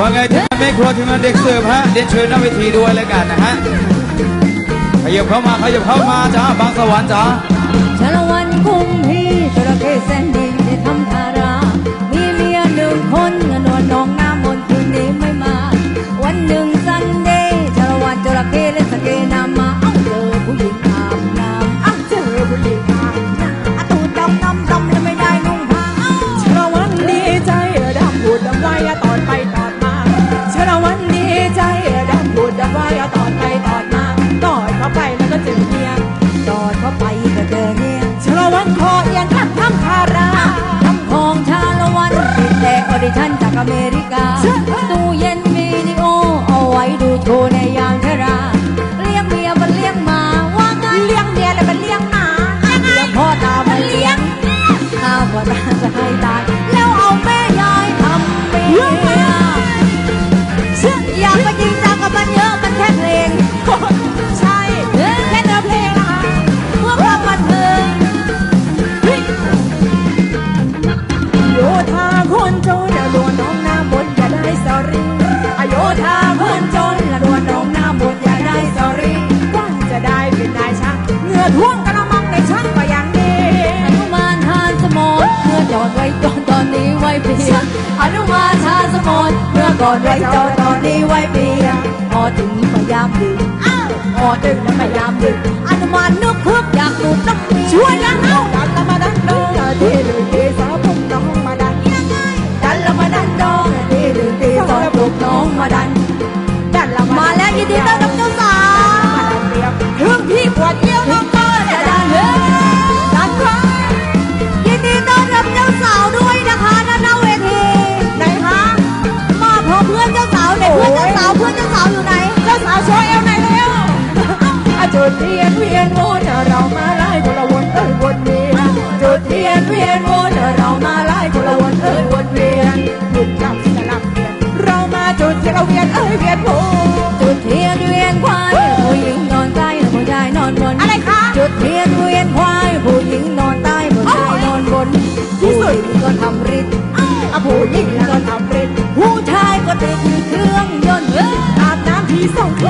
ว่าไงทีมงานแม่ครัวทีมงานเด็กเสิร์ฟฮะเรียนเชิญหน้าเวทีด้วยแล้วกันนะฮะขยับเข้ามาขยับเข้ามาจ้าบางสวรรค์จ้าชาละวันกุมพีจระเข้แสนดี ออดิชั่นจากอเมริกาตู้เย็นวิดีโอเอาไว้ดูโชว์ใน คนจนอย่าลวนน้องหน้ามนต์อย่าได้สอรี่อโยธาคนจนอย่าลวนน้องหน้ามนต์อย่าได้สอรี่กว่าจะได้เป็นนายช่างเหงื่อท่วมกระมังในช่างก็ยังดีอนุมานทานสมอนเมื่อจอดไว้จอดตอนนี้ไว้เพียงอนุมานทานสมอนเมื่อก่อนไว้จอดตอนนี้ไว้เพียงพอถึงพยายามดึงพอดึงแล้วพยายามดึงอนุมานนึ จุดเทียนเวียนวนเรามาไล่คนละวนเอ้ยวนเวียนจุดเทียนเวียนวนเรามาไล่คนละวนเอ้ยวนเวียนหยุดจับสลับเวียนเรามาจุดเทียนเราเวียนเอ้ยเวียนโพจุดเทียนเวียนควายผู้หญิงนอนใต้ผู้ชายนอนบนอะไรคะจุดเทียนเวียนควายผู้หญิงนอนใต้ผู้ชายนอนบนที่สุดผู้หญิงก็ทำริดอาผู้หญิงก็ทำเป็นผู้ชายก็ติดเครื่องยนต์เอ้ยอาบน้ำที่สงขล